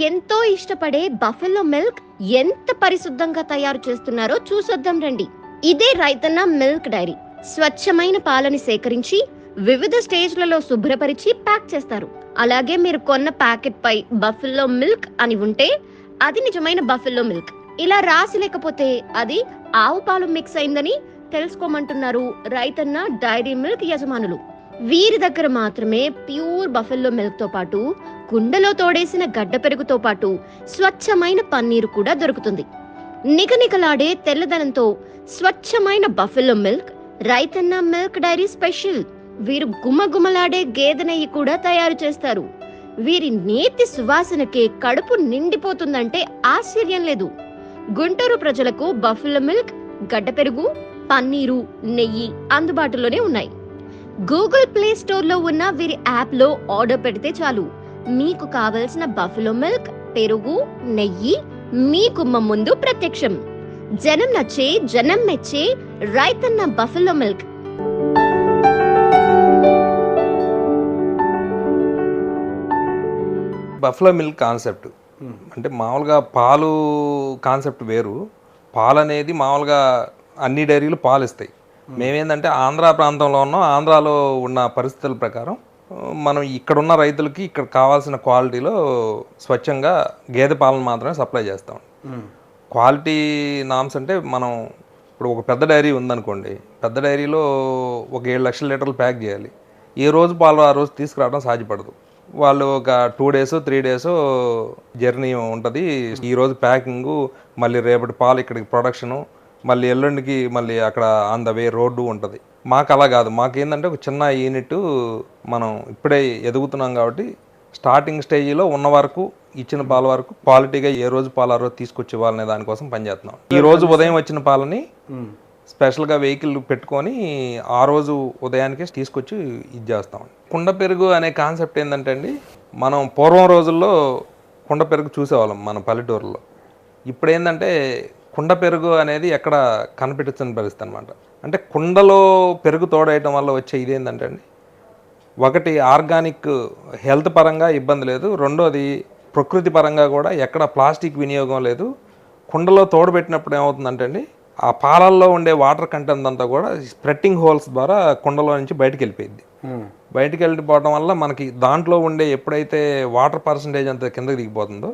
ఎంతో ఇష్టపడే buffalo milk ఎంత పరిశుద్ధంగా తయారు చేస్తున్నారో చూసొద్దాం రండి. ఇదే రైతన్న మిల్క్ డైరీ. స్వచ్ఛమైన పాలని సేకరించి వివిధ స్టేజ్లలో శుభ్రపరిచి ప్యాక్ చేస్తారు. అలాగే మీరు కొన్న ప్యాకెట్ పై బఫెల్లో మిల్క్ అని ఉంటే అది నిజమైన బఫెల్లో మిల్క్. ఇలా రాసి లేకపోతే అది ఆవు పాలు మిక్స్ అయిందని తెలుసుకోమంటున్నారు రైతన్న డైరీ మిల్క్ యజమానులు. వీరి దగ్గర మాత్రమే ప్యూర్ బఫెల్లో మిల్క్తో పాటు కుండలో తోడేసిన గడ్డ పెరుగుతో పాటు స్వచ్ఛమైన పన్నీరు కూడా దొరుకుతుంది. నిగనిగలాడే తెల్లదనంతో స్వచ్ఛమైన buffalo milk Raithanna milk dairy special. వీరు గుమగుమలాడే గేదె నెయ్యి కూడా తయారు చేస్తారు. వీరి నేతి సువాసనకే కడుపు నిండిపోతుందంటే ఆశ్చర్యం లేదు. గుంటూరు ప్రజలకు బఫెలో మిల్క్ గడ్డ పెరుగు పన్నీరు నెయ్యి అందుబాటులోనే ఉన్నాయి. గూగుల్ ప్లే స్టోర్లో ఉన్న వీరి యాప్లో ఆర్డర్ పెడితే చాలు. మీకు కావలసిన బఫెలో మిల్క్ పెరుగు నెయ్యి మీ కుమ్మ ముందు ప్రత్యక్షం. జనం నచ్చే జనం మెచ్చే Raithanna buffalo milk buffalo milk concept అంటే మామూలుగా పాలు కాన్సెప్ట్ వేరు. పాలు అనేది మామూలుగా అన్ని డైరీలు పాలు ఇస్తాయి మేమేందంటే ఆంధ్ర ప్రాంతంలో ఉన్నాం. ఆంధ్రాలో ఉన్న పరిస్థితుల ప్రకారం మనం ఇక్కడ ఉన్న రైతులకి ఇక్కడ కావాల్సిన క్వాలిటీలో స్వచ్ఛంగా గేదె పాలను మాత్రమే సప్లై చేస్తాం. క్వాలిటీ నామ్స్ అంటే మనం ఇప్పుడు ఒక పెద్ద డైరీ ఉందనుకోండి పెద్ద డైరీలో ఒక ఏడు లక్షల లీటర్లు ప్యాక్ చేయాలి. ఏ రోజు పాలు ఆ రోజు తీసుకురావడం సాధ్యపడదు. వాళ్ళు ఒక two days three days journey ఉంటుంది. ఈ రోజు ప్యాకింగు మళ్ళీ రేపటి పాలు ఇక్కడికి ప్రొడక్షను మళ్ళీ ఎల్లుండికి మళ్ళీ అక్కడ ఆన్ ద వే రోడ్డు ఉంటుంది. మాకు అలా కాదు. మాకేంటంటే ఒక చిన్న యూనిట్ మనం ఇప్పుడే ఎదుగుతున్నాం కాబట్టి స్టార్టింగ్ స్టేజ్లో ఉన్న వరకు ఇచ్చిన పాల వరకు క్వాలిటీగా ఏ రోజు పాలు రోజు తీసుకొచ్చి ఇవ్వాలనే దానికోసం పనిచేస్తున్నాం ఈ రోజు ఉదయం వచ్చిన పాలని స్పెషల్గా వెహికల్ పెట్టుకొని ఆ రోజు ఉదయానికి తీసుకొచ్చి ఇది చేస్తాం. కుండ పెరుగు అనే కాన్సెప్ట్ ఏంటంటే అండి మనం పూర్వం రోజుల్లో కుండ పెరుగు చూసేవాళ్ళం మన పల్లెటూరులో. ఇప్పుడు ఏంటంటే కుండ పెరుగు అనేది ఎక్కడ కనిపించని పరిస్థితి అనమాట అంటే కుండలో పెరుగు తోడేయటం వల్ల వచ్చే ఇదేంటంటే అండి ఒకటి ఆర్గానిక్ హెల్త్ పరంగా ఇబ్బంది లేదు రెండోది ప్రకృతి పరంగా కూడా ఎక్కడ ప్లాస్టిక్ వినియోగం లేదు. కుండలో తోడబెట్టినప్పుడు ఏమవుతుందంటే అండి ఆ పాలల్లో ఉండే వాటర్ కంటెంట్ అంతా కూడా స్ప్రెట్టింగ్ హోల్స్ ద్వారా కుండలో నుంచి బయటకు వెళ్ళిపోయింది బయటికి వెళ్ళిపోవడం వల్ల మనకి దాంట్లో ఉండే ఎప్పుడైతే వాటర్ పర్సంటేజ్ అంత కిందకి దిగిపోతుందో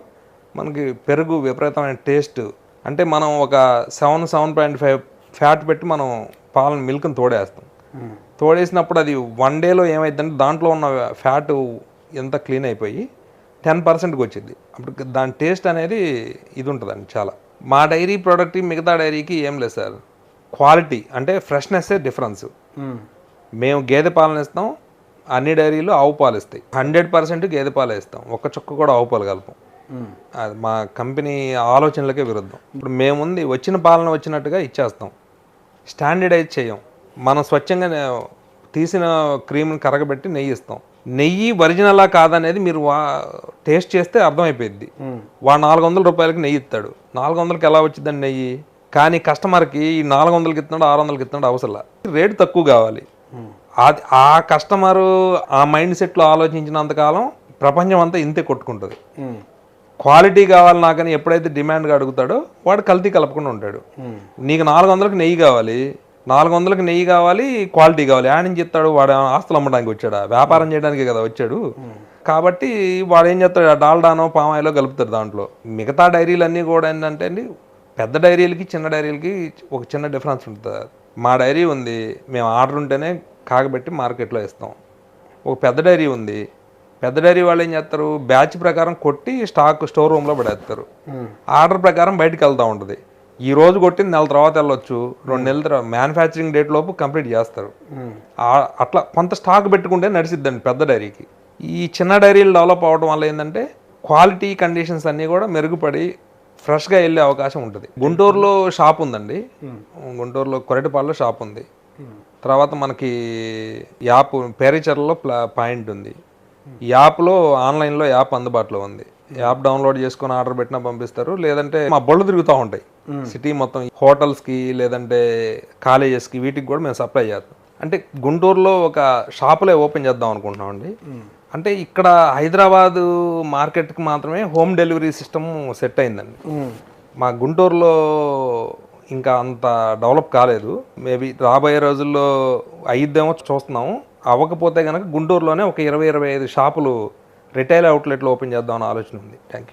మనకి పెరుగు విపరీతమైన టేస్ట్ అంటే మనం ఒక seven seven point five fat పెట్టి మనం పాలను మిల్క్ని తోడేస్తాం. తోడేసినప్పుడు అది వన్ డేలో ఏమైందంటే దాంట్లో ఉన్న ఫ్యాట్ ఎంత క్లీన్ అయిపోయి టెన్ పర్సెంట్కి వచ్చింది అప్పుడు దాని టేస్ట్ అనేది ఇది ఉంటుందండి చాలా. మా డైరీ ప్రోడక్ట్ మిగతా డైరీకి ఏం లేదు సార్. క్వాలిటీ అంటే ఫ్రెష్నెస్సే డిఫరెన్స్ మేము గేదె పాలను ఇస్తాం అన్ని డైరీలు ఆవు పాలు ఇస్తాయి. హండ్రెడ్ పర్సెంట్ గేదె పాలు ఇస్తాం. ఒక్క చుక్క కూడా ఆవు పాలు కలపం. అది మా కంపెనీ ఆలోచనలకే విరుద్ధం. ఇప్పుడు మేముంది వచ్చిన పాలన వచ్చినట్టుగా ఇచ్చేస్తాం. స్టాండర్డైజ్ చేయం. మనం స్వచ్ఛంగా తీసిన క్రీమ్ని కరగబెట్టి నెయ్యి ఇస్తాం. నెయ్యి ఒరిజినలా కాదనేది మీరు వా టేస్ట్ చేస్తే అర్థమైపోయింది వాడు నాలుగు వందల రూపాయలకి నెయ్యి ఇస్తాడు. నాలుగు వందలకి ఎలా వచ్చిందండి నెయ్యి? కానీ కస్టమర్కి ఈ నాలుగు వందలకి ఇస్తున్నాడు ఆరు వందలకి ఇస్తున్నాడు అవసరం రేటు తక్కువ కావాలి. అది ఆ కస్టమరు ఆ మైండ్ సెట్లో ఆలోచించినంత కాలం ప్రపంచం అంతా ఇంతే కొట్టుకుంటుంది. క్వాలిటీ కావాలి నాకని ఎప్పుడైతే డిమాండ్గా అడుగుతాడో వాడు కల్తీ కలపకుండా ఉంటాడు. నీకు నాలుగు వందలకి నెయ్యి కావాలి నాలుగు వందలకి నెయ్యి కావాలి క్వాలిటీ కావాలి. ఆడ నుంచి చెప్తాడు? వాడు ఆస్తులు అమ్మడానికి వచ్చాడా? వ్యాపారం చేయడానికి కదా వచ్చాడు. కాబట్టి వాడు ఏం చేస్తాడు ఆ డాల్డానో పామాయిలో కలుపుతాడు దాంట్లో. మిగతా డైరీలు అన్నీ కూడా ఏంటంటే అండి పెద్ద డైరీలకి చిన్న డైరీలకి ఒక చిన్న డిఫరెన్స్ ఉంటుంది మా డైరీ ఉంది మేము ఆర్డర్ ఉంటేనే కాగబెట్టి మార్కెట్లో ఇస్తాం. ఒక పెద్ద డైరీ ఉంది పెద్ద డైరీ వాళ్ళు ఏం చేస్తారు? బ్యాచ్ ప్రకారం కొట్టి స్టాక్ స్టోర్ రూమ్లో పడేస్తారు. ఆర్డర్ ప్రకారం బయటికి వెళ్తూ ఉంటుంది. ఈ రోజు కొట్టింది నెల తర్వాత వెళ్ళొచ్చు. రెండు నెలల తర్వాత మ్యానుఫ్యాక్చరింగ్ డేట్ లోపు కంప్లీట్ చేస్తారు. అట్లా కొంత స్టాక్ పెట్టుకుంటే నడిసిద్దండి పెద్ద డైరీకి. ఈ చిన్న డైరీలు డెవలప్ అవ్వడం వల్ల ఏంటంటే క్వాలిటీ కండిషన్స్ అన్నీ కూడా మెరుగుపడి ఫ్రెష్గా వెళ్ళే అవకాశం ఉంటుంది. గుంటూరులో షాప్ ఉందండి. గుంటూరులో కొరటిపాడులో షాప్ ఉంది. తర్వాత మనకి యాప్ పేరిచర్లో ప్లా పాయింట్ ఉంది. యాప్లో ఆన్లైన్లో యాప్ అందుబాటులో ఉంది. యాప్ డౌన్లోడ్ చేసుకొని ఆర్డర్ పెట్టినా పంపిస్తారు. లేదంటే మా బళ్ళు తిరుగుతూ ఉంటాయి. సిటీ మొత్తం హోటల్స్కి లేదంటే కాలేజెస్కి వీటికి కూడా మేము సప్లై చేస్తాం. అంటే గుంటూరులో ఒక షాపులే ఓపెన్ చేద్దాం అనుకుంటున్నాం అండి. అంటే ఇక్కడ హైదరాబాదు మార్కెట్కి మాత్రమే హోమ్ డెలివరీ సిస్టమ్ సెట్ అయిందండి. మా గుంటూరులో ఇంకా అంత డెవలప్ కాలేదు. మేబీ రాబోయే రోజుల్లో అయ్యిద్దేమో చూస్తున్నాము. అవ్వకపోతే కనుక గుంటూరులోనే ఒక ఇరవై ఇరవై ఐదు షాపులు రిటైల్ అవుట్లెట్లు ఓపెన్ చేద్దామని ఆలోచన ఉంది. Thank you